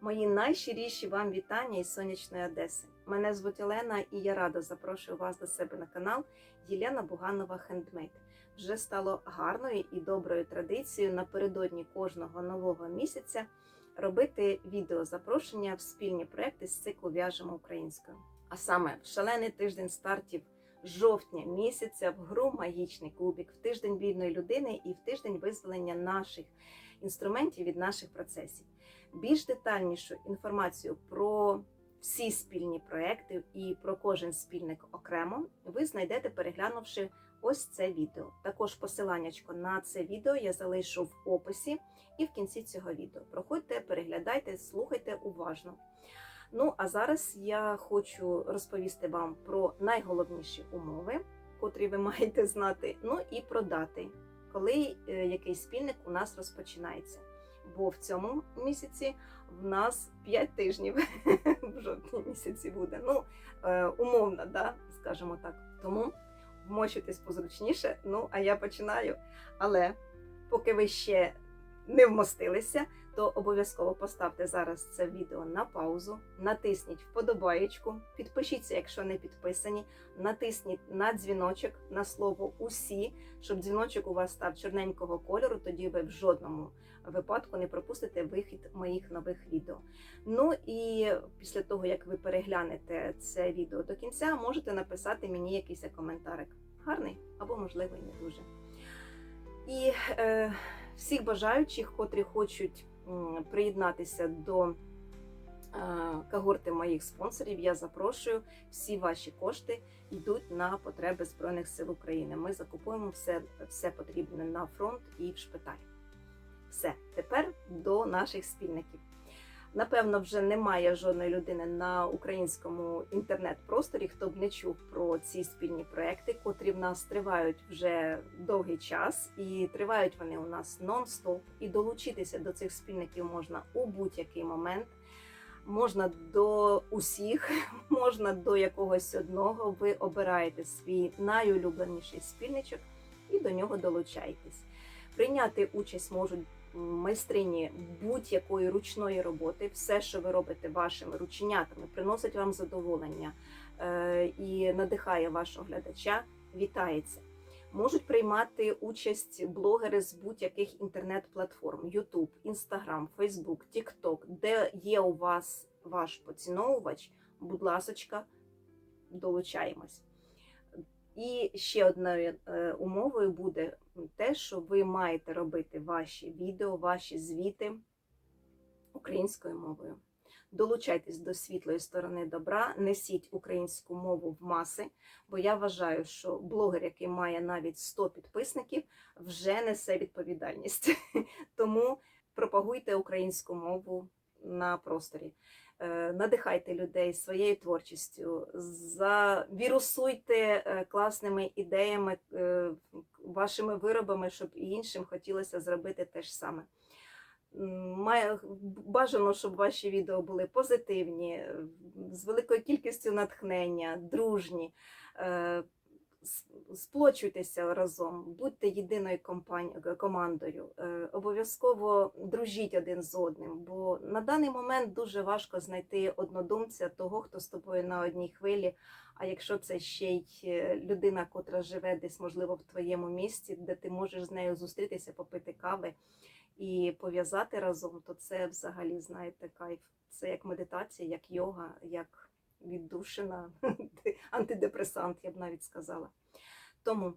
Мої найщиріші вам вітання із сонячної Одеси. Мене звуть Олена, і я рада запрошую вас до себе на канал Єлена Буганова Хендмейд. Вже стало гарною і доброю традицією напередодні кожного нового місяця робити відео запрошення в спільні проекти з циклу В'яжемо українською. А саме в шалений тиждень стартів жовтня місяця в гру Магічний кубік, в тиждень вільної людини і в тиждень визволення наших інструментів від наших процесів. Більш детальнішу інформацію про всі спільні проекти і про кожен спільник окремо ви знайдете, переглянувши ось це відео. Також посиланнячко на це відео я залишу в описі і в кінці цього відео. Проходьте, переглядайте, слухайте уважно. Ну а зараз я хочу розповісти вам про найголовніші умови, котрі ви маєте знати, ну і про дати, коли е, який спільник у нас розпочинається. Бо в цьому місяці в нас 5 тижнів в жовтні місяці буде. Ну, е, умовно, да, скажімо так. Тому вмощуйтесь позручніше. Ну, а я починаю. Але поки ви ще не вмостилися, то обов'язково поставте зараз це відео на паузу, натисніть вподобаєчку, підпишіться, якщо не підписані, натисніть на дзвіночок на слово усі, щоб дзвіночок у вас став чорненького кольору, тоді ви в жодному випадку не пропустите вихід моїх нових відео. Ну і після того, як ви переглянете це відео до кінця, можете написати мені якийсь коментарик. Гарний або, можливо, і не дуже. І е, всіх бажаючих, котрі хочуть приєднатися до е, когорти моїх спонсорів, я запрошую. Всі ваші кошти йдуть на потреби Збройних сил України. Ми закупуємо все, все потрібне на фронт і в шпиталь. Все, тепер до наших спільників. Напевно, вже немає жодної людини на українському інтернет-просторі, хто б не чув про ці спільні проекти, котрі в нас тривають вже довгий час, і тривають вони у нас нон-стоп. І долучитися до цих спільників можна у будь-який момент. Можна до усіх, можна до якогось одного. Ви обираєте свій найулюбленіший спільничок і до нього долучаєтесь. Прийняти участь можуть майстрині будь-якої ручної роботи, все, що ви робите вашими рученятами, приносить вам задоволення е, і надихає вашого глядача, вітається. Можуть приймати участь блогери з будь-яких інтернет-платформ: YouTube, Instagram, Facebook, TikTok, де є у вас ваш поціновувач, будь ласочка, долучаємось. І ще одною е, умовою буде те, що ви маєте робити ваші відео, ваші звіти українською мовою. Долучайтесь до світлої сторони добра, несіть українську мову в маси, бо я вважаю, що блогер, який має навіть 100 підписників, вже несе відповідальність. Тому пропагуйте українську мову на просторі. Е, надихайте людей своєю творчістю, завірусуйте е, класними ідеями, е, вашими виробами, щоб і іншим хотілося зробити те ж саме. Бажано, щоб ваші відео були позитивні, з великою кількістю натхнення, дружні. Сплочуйтеся разом, будьте єдиною компані- командою, Е, обов'язково дружіть один з одним, бо на даний момент дуже важко знайти однодумця, того, хто з тобою на одній хвилі. А якщо це ще й е, людина, котра живе десь, можливо, в твоєму місті, де ти можеш з нею зустрітися, попити кави і пов'язати разом, то це взагалі, знаєте, кайф. Це як медитація, як йога, як віддушина, антидепресант, я б навіть сказала. Тому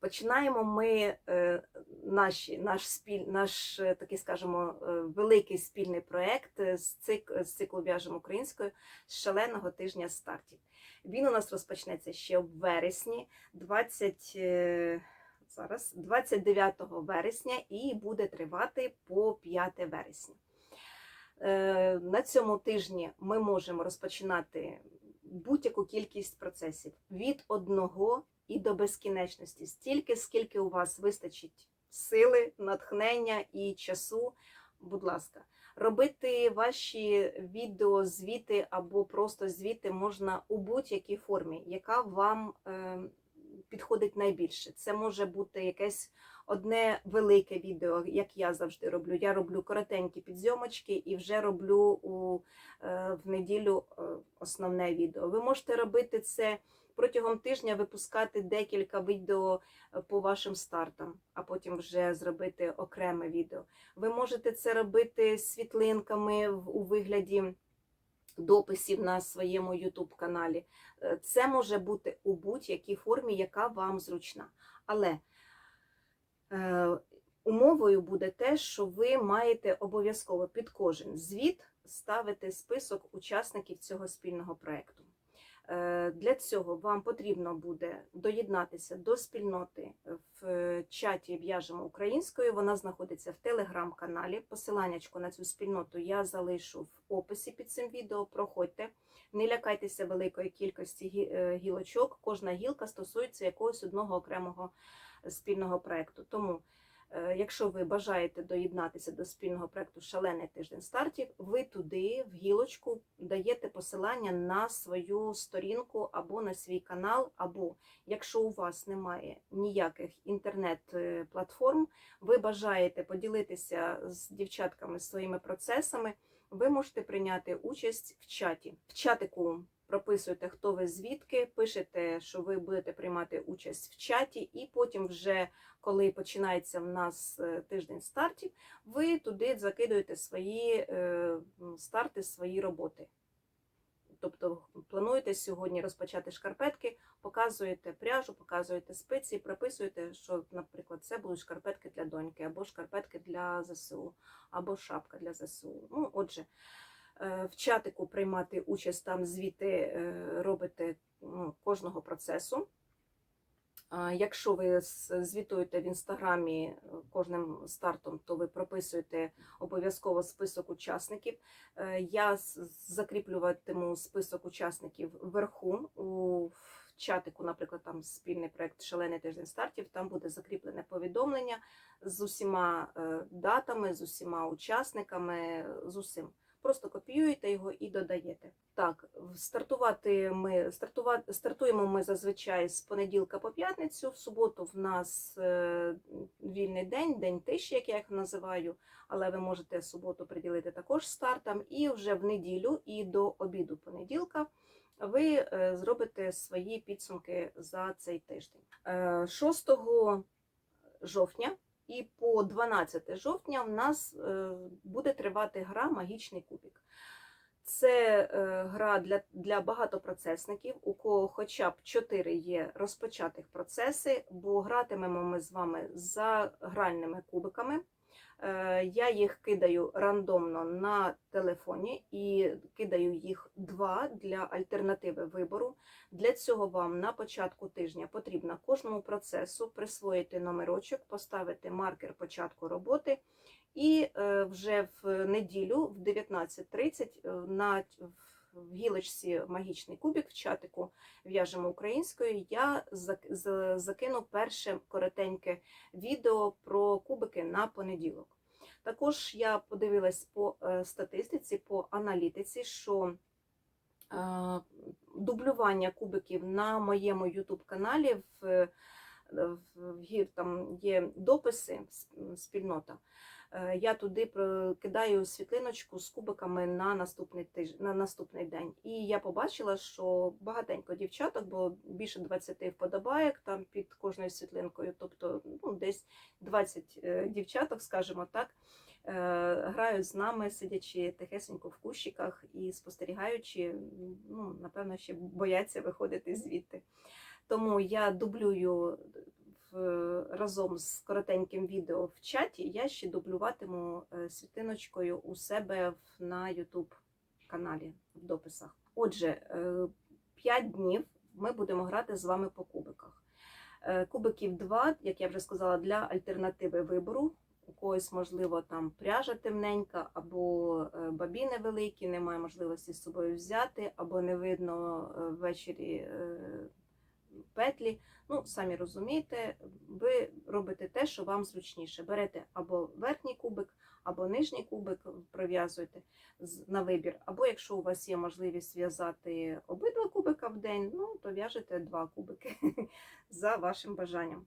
починаємо ми е, наші, наш, спіль, наш е, такий, скажімо, е, великий спільний проєкт з, цик, з циклу «В'яжемо українською з шаленого тижня стартів. Він у нас розпочнеться ще в вересні, 20, е, зараз, 29 вересня, і буде тривати по 5 вересня. Е, На цьому тижні ми можемо розпочинати будь-яку кількість процесів від одного і до безкінечності, стільки, скільки у вас вистачить сили, натхнення і часу. Будь ласка, робити ваші відео, звіти або просто звіти можна у будь-якій формі, яка вам е, підходить найбільше. Це може бути якесь одне велике відео, як я завжди роблю. Я роблю коротенькі підзйомочки і вже роблю у, е, в неділю е, основне відео. Ви можете робити це протягом тижня, випускати декілька відео е, по вашим стартам, а потім вже зробити окреме відео. Ви можете це робити світлинками у вигляді дописів на своєму YouTube каналі. Це може бути у будь-якій формі, яка вам зручна. Але умовою буде те, що ви маєте обов'язково під кожен звіт ставити список учасників цього спільного проєкту. Е, Для цього вам потрібно буде доєднатися до спільноти в чаті В'яжемо українською. Вона знаходиться в телеграм-каналі. Посиланнячко на цю спільноту я залишу в описі під цим відео. Проходьте, не лякайтеся великої кількості е, гілочок. Кожна гілка стосується якогось одного окремого спільного проекту. Тому, е, якщо ви бажаєте доєднатися до спільного проекту Шалений тиждень стартів, ви туди в гілочку даєте посилання на свою сторінку або на свій канал, або якщо у вас немає ніяких інтернет-платформ, ви бажаєте поділитися з дівчатками своїми процесами, ви можете прийняти участь в чаті. В чатику прописуєте, хто ви звідки, пишете, що ви будете приймати участь в чаті, і потім, вже коли починається в нас е, тиждень стартів, ви туди закидуєте свої е, старти, свої роботи. Тобто плануєте сьогодні розпочати шкарпетки, показуєте пряжу, показуєте спиці, прописуєте, що, наприклад, це будуть шкарпетки для доньки, або шкарпетки для ЗСУ, або шапка для ЗСУ. Ну, отже, в чатику приймати участь там звіти е, робите ну, кожного процесу. Якщо ви звітуєте в інстаграмі е, кожним стартом, то ви прописуєте обов'язково список учасників. Е, Я закріплюватиму список учасників вверху у чатику, наприклад, там спільний проект Шалений тиждень стартів. Там буде закріплене повідомлення з усіма е, датами, з усіма учасниками, з усім. Просто копіюєте його і додаєте. Так, стартувати ми стартувати стартуємо ми зазвичай з понеділка по п'ятницю. В суботу в нас е, вільний день, день тиші, як я їх називаю. Але ви можете суботу приділити також стартам. І вже в неділю і до обіду понеділка ви е, зробите свої підсумки за цей тиждень. Е, 6 жовтня і по 12 жовтня в нас е, буде тривати гра Магічний кубік. Це е, гра для, для багатопроцесників, у кого хоча б 4 є розпочатих процеси, бо гратимемо ми з вами за гральними кубиками. Е, Я їх кидаю рандомно на телефоні і кидаю їх два для альтернативи вибору. Для цього вам на початку тижня потрібно кожному процесу присвоїти номерочок, поставити маркер початку роботи. І е, вже в неділю в 19.30 е, на в гілочці Магічний кубик в чатику в'яжемо українською. Я закину перше коротеньке відео про кубики на понеділок. Також я подивилась по е, статистиці, по аналітиці, що е, дублювання кубиків на моєму YouTube каналі в, в, в там є дописи спільнота. Е, Я туди кидаю світлиночку з кубиками на наступний тиж... на наступний день. І я побачила, що багатенько дівчаток, було більше 20 вподобаєк там під кожною світлинкою, тобто ну, десь 20 е, дівчаток, скажімо так, е, грають з нами, сидячи тихесенько в кущиках і спостерігаючи, ну, напевно, ще бояться виходити звідти. Тому я дублюю разом з коротеньким відео в чаті, я ще дублюватиму е, світлиночкою у себе на YouTube каналі в дописах. Отже, 5 днів ми будемо грати з вами по кубиках. Е, Кубиків 2, як я вже сказала, для альтернативи вибору. У когось, можливо, там пряжа темненька, або е, бабіни великі, немає можливості з собою взяти, або не видно е, ввечері е, петлі. Ну, самі розумієте, ви робите те, що вам зручніше. Берете або верхній кубик, або нижній кубик, прив'язуєте на вибір. Або якщо у вас є можливість зв'язати обидва кубика в день, ну то в'яжете 2 кубики за вашим бажанням.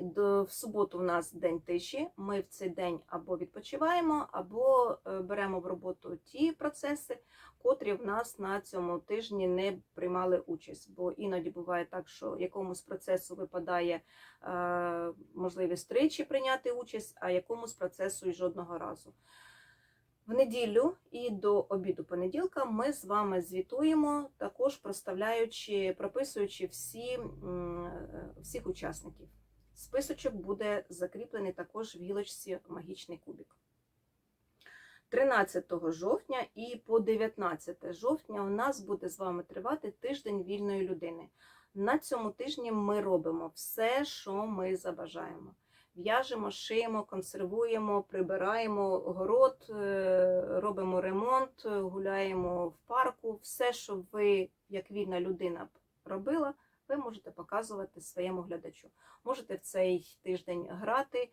В суботу в нас день тиші. Ми в цей день або відпочиваємо, або е, беремо в роботу ті процеси, котрі в нас на цьому тижні не приймали участь. Бо іноді буває так, що якомусь процесу випадає е, можливість тричі прийняти участь, а якомусь процесу і жодного разу. В неділю і до обіду понеділка ми з вами звітуємо, також проставляючи, прописуючи всі, е, всіх учасників. Списочок буде закріплений також в гілочці Магічний кубік. 13 жовтня і по 19 жовтня у нас буде з вами тривати тиждень вільної людини. На цьому тижні ми робимо все, що ми забажаємо. В'яжемо, шиємо, консервуємо, прибираємо город, е, робимо ремонт, гуляємо в парку. Все, що ви, як вільна людина, б робила, ви можете показувати своєму глядачу. Можете в цей тиждень грати, е,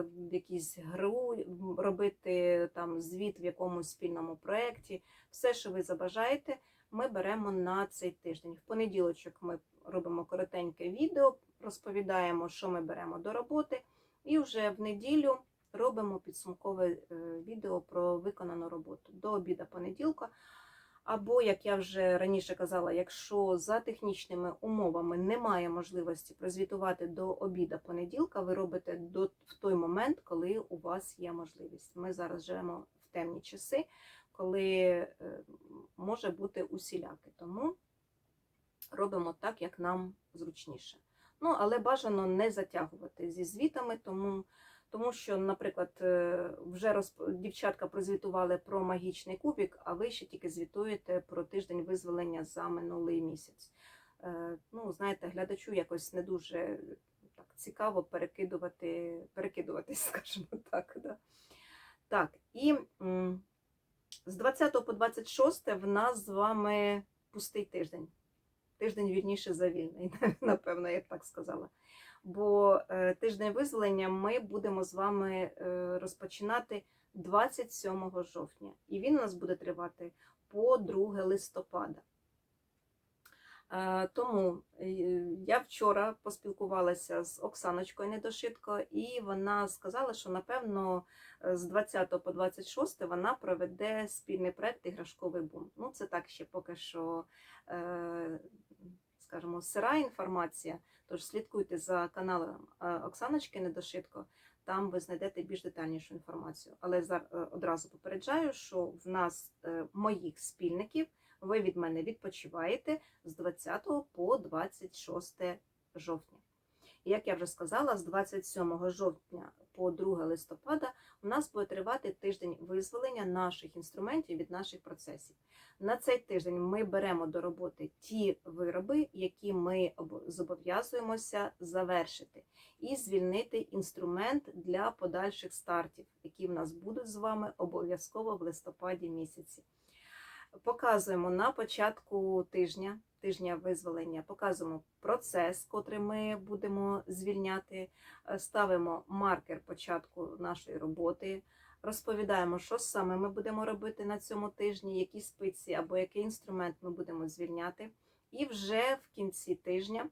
в якусь гру, робити там звіт в якомусь спільному проєкті. Все, що ви забажаєте, ми беремо на цей тиждень. В понеділочок ми робимо коротеньке відео, розповідаємо, що ми беремо до роботи, і вже в неділю робимо підсумкове е, відео про виконану роботу до обіда понеділка. Або, як я вже раніше казала, якщо за технічними умовами немає можливості прозвітувати до обіда понеділка, ви робите до, в той момент, коли у вас є можливість. Ми зараз живемо в темні часи, коли е, може бути усіляке. Тому робимо так, як нам зручніше. Ну, але бажано не затягувати зі звітами, тому, тому що, наприклад, е, вже розп... дівчатка прозвітували про магічний кубік, а ви ще тільки звітуєте про тиждень визволення за минулий місяць. Е, Ну, знаєте, глядачу якось не дуже так цікаво перекидувати, перекидуватись, скажімо так. Да. Так, і з 20 по 26 в нас з вами пустий тиждень. Тиждень вільніше за вільний, напевно, я так сказала. Бо е, тиждень визволення ми будемо з вами е, розпочинати 27 жовтня, і він у нас буде тривати по 2 листопада. Е, Тому я вчора поспілкувалася з Оксаночкою Недошитко, і вона сказала, що напевно з 20 по 26 вона проведе спільний проект Іграшковий бум. Ну, це так ще поки що, скажімо, сира інформація. Тож слідкуйте за каналом е, Оксаночки Недошитко, там ви знайдете більш детальнішу інформацію. Але е, одразу попереджаю, що в нас е, моїх спільників ви від мене відпочиваєте з 20 по 26 жовтня. Як я вже сказала, з 27 жовтня по 2 листопада у нас буде тривати тиждень визволення наших інструментів від наших процесів. На цей тиждень ми беремо до роботи ті вироби, які ми зобов'язуємося завершити, і звільнити інструмент для подальших стартів, які в нас будуть з вами обов'язково в листопаді місяці. Показуємо на початку тижня, тижня визволення, показуємо процес, котрий ми будемо звільняти, е, ставимо маркер початку нашої роботи, розповідаємо, що саме ми будемо робити на цьому тижні, які спиці або який інструмент ми будемо звільняти. І вже в кінці тижня, е,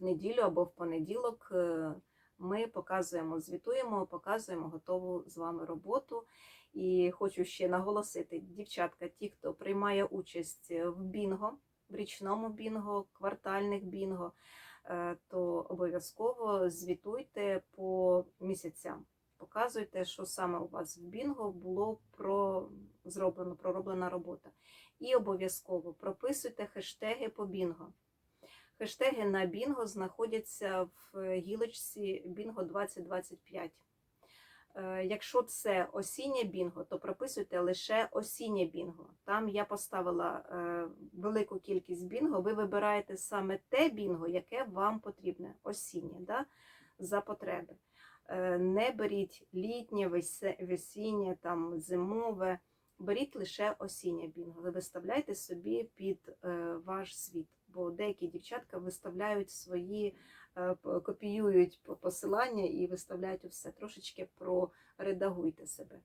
в неділю або в понеділок, е, ми показуємо, звітуємо, показуємо готову з вами роботу. І хочу ще наголосити, дівчатка, ті, хто приймає участь в бінго, в річному бінго, квартальних бінго, е, то обов'язково звітуйте по місяцям. Показуйте, що саме у вас в бінго було про зроблено, пророблена робота. І обов'язково прописуйте хештеги по бінго. Хештеги на бінго знаходяться в гілочці Бінго 2025. Е, Якщо це осіннє бінго, то прописуйте лише осіннє бінго. Там я поставила е, велику кількість бінго. Ви вибираєте саме те бінго, яке вам потрібне, осіннє, да? за потреби. Е, Не беріть літнє, весіннє, там, зимове. Беріть лише осіннє бінго. Ви виставляйте собі під е, ваш світ. Бо деякі дівчатка виставляють свої е, копіюють посилання і виставляють все. Трошечки проредагуйте себе.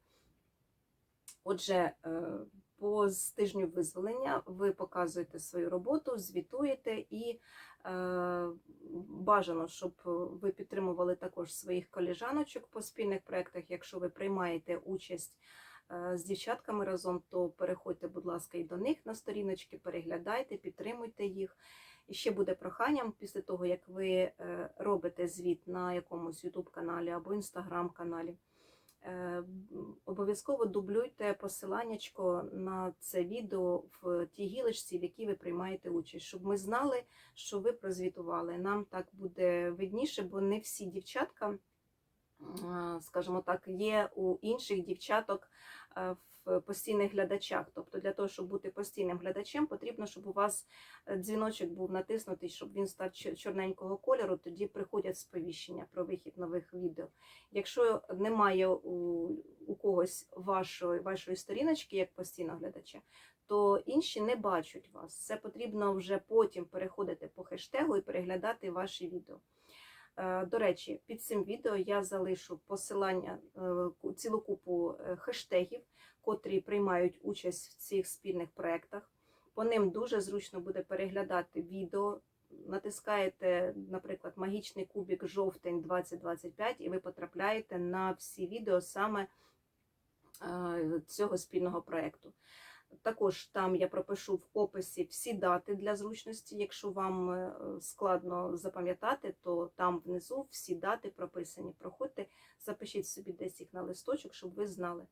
Отже, е, по тижню визволення ви показуєте свою роботу, звітуєте і е, бажано, щоб ви підтримували також своїх коліжаночок по спільних проєктах. Якщо ви приймаєте участь з дівчатками разом, то переходьте, будь ласка, і до них на сторіночки, переглядайте, підтримуйте їх. І ще буде проханням після того, як ви е, робите звіт на якомусь YouTube каналі або Instagram каналі. Е, Обов'язково дублюйте посиланнячко на це відео в тій гілочці, в якій ви приймаєте участь, щоб ми знали, що ви прозвітували. Нам так буде видніше, бо не всі дівчатка, е, скажімо так, є у інших дівчаток е, в постійних глядачах. Тобто для того, щоб бути постійним глядачем, потрібно, щоб у вас е, дзвіночок був натиснутий, щоб він став чорненького кольору, тоді приходять сповіщення про вихід нових відео. Якщо немає у когось вашої, вашої сторіночки як постійного глядача, то інші не бачать вас. Це потрібно вже потім переходити по хештегу і переглядати ваші відео. Е, До речі, під цим відео я залишу посилання е, цілу купу е, хештегів, котрі приймають участь в цих спільних проєктах. По ним дуже зручно буде переглядати відео. Натискаєте, наприклад, магічний кубик жовтень 2025, і ви потрапляєте на всі відео саме цього спільного проєкту. Також там я пропишу в описі всі дати для зручності. Якщо вам е, складно запам'ятати, то там внизу всі дати прописані. Проходьте, запишіть собі десь їх на листочок, щоб ви знали.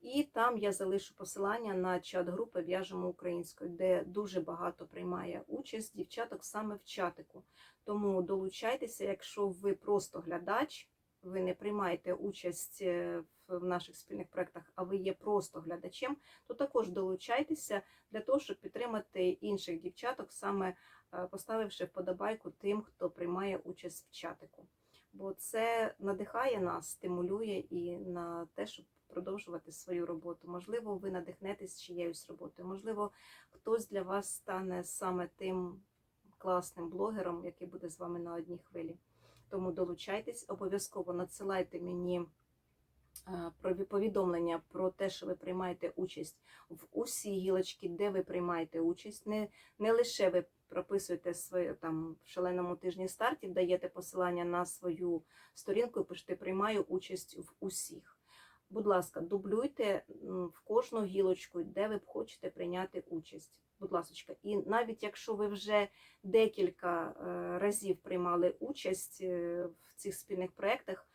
І там я залишу посилання на чат-групи В'яжемо українською, де дуже багато приймає участь дівчаток саме в чатику. Тому долучайтеся, якщо ви просто глядач, ви не приймаєте участь е, в наших спільних проєктах, а ви є просто глядачем, то також долучайтеся для того, щоб підтримати інших дівчаток, саме е, поставивши вподобайку тим, хто приймає участь в чатику. Бо це надихає нас, стимулює і на те, щоб продовжувати свою роботу. Можливо, ви надихнетесь чиєюсь роботою. Можливо, хтось для вас стане саме тим класним блогером, який буде з вами на одній хвилі. Тому долучайтесь, обов'язково надсилайте мені повідомлення про те, що ви приймаєте участь в усі гілочки, де ви приймаєте участь. Не, не лише ви прописуєте своє там в шаленому тижні стартів, даєте посилання на свою сторінку і пишете приймаю участь в усіх. Будь ласка, дублюйте в кожну гілочку, де ви хочете прийняти участь. Будь ласка, і навіть якщо ви вже декілька е, разів приймали участь е, в цих спільних проєктах,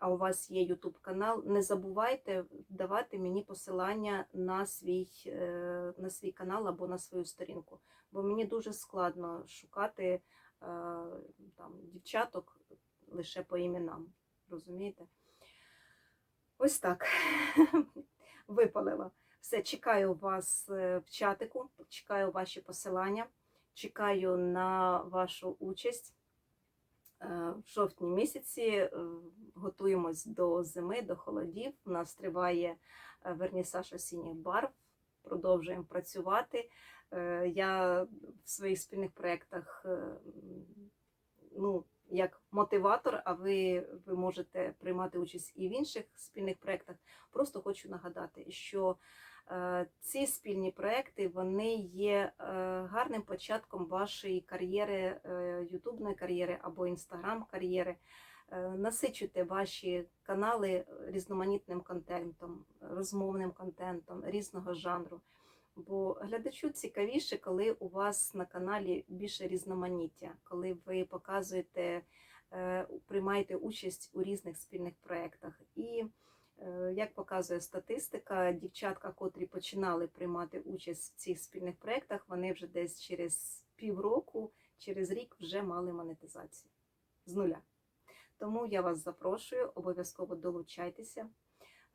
а у вас є YouTube канал, не забувайте давати мені посилання на свій, е, на свій канал або на свою сторінку. Бо мені дуже складно шукати е, там, дівчаток лише по іменам. Розумієте? Ось так. Випалила. Все, чекаю вас е, в чатику, чекаю ваші посилання, чекаю на вашу участь. Е, В жовтні місяці е, готуємось до зими, до холодів. У нас триває е, вернісаж осінніх барв. Продовжуємо працювати. Я в своїх спільних проєктах ну, як мотиватор, а ви, ви можете приймати участь і в інших спільних проєктах. Просто хочу нагадати, що ці спільні проекти вони є е, гарним початком вашої кар'єри, е, ютубної кар'єри або інстаграм-кар'єри. Е, Насичуйте ваші канали різноманітним контентом, розмовним контентом різного жанру. Бо глядачу цікавіше, коли у вас на каналі більше різноманіття, коли ви показуєте, е, приймаєте участь у різних спільних проєктах. І е, як показує статистика, дівчатка, котрі починали приймати участь в цих спільних проєктах, вони вже десь через півроку, через рік вже мали монетизацію з нуля. Тому я вас запрошую, обов'язково долучайтеся.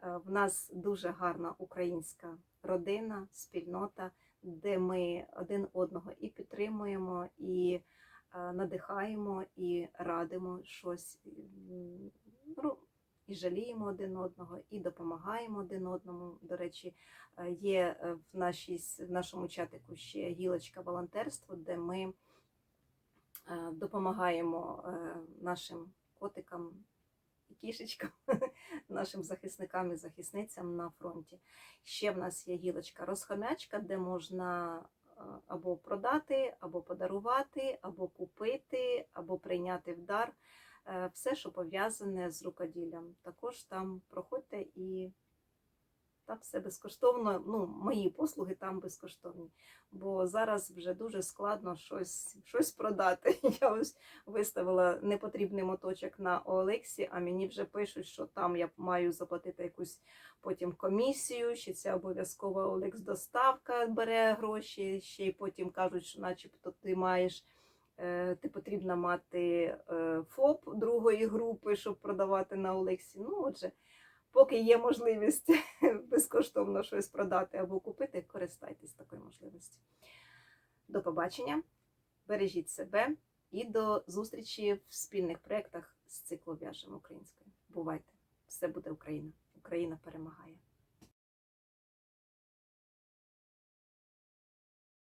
Е, В нас дуже гарна українська родина, спільнота, де ми один одного і підтримуємо, і е, надихаємо, і радимо щось, ну, і жаліємо один одного, і допомагаємо один одному. До речі, е, є е, в, нашій, в нашому чатику ще гілочка волонтерства, де ми е, допомагаємо нашим котикам і кішечкам нашим захисникам і захисницям на фронті. Ще в нас є гілочка розхомячка, де можна або продати, або подарувати, або купити, або прийняти в дар. Е, Все, що пов'язане з рукоділлям. Також там проходьте і там все безкоштовно. Ну, мої послуги там безкоштовні. Бо зараз вже дуже складно щось, щось продати. Я ось виставила непотрібний моточок на Олексі, а мені вже пишуть, що там я маю заплатити якусь потім комісію, що це обов'язково Олекс доставка бере гроші, ще й потім кажуть, що начебто ти маєш. Е, Ти потрібно мати е, ФОП другої групи, щоб продавати на Олексі. Ну, отже, поки є можливість безкоштовно щось продати або купити, користайтесь такою можливістю. До побачення, бережіть себе і до зустрічі в спільних проєктах з циклу «В'яжемо українською. Бувайте! Все буде Україна! Україна перемагає!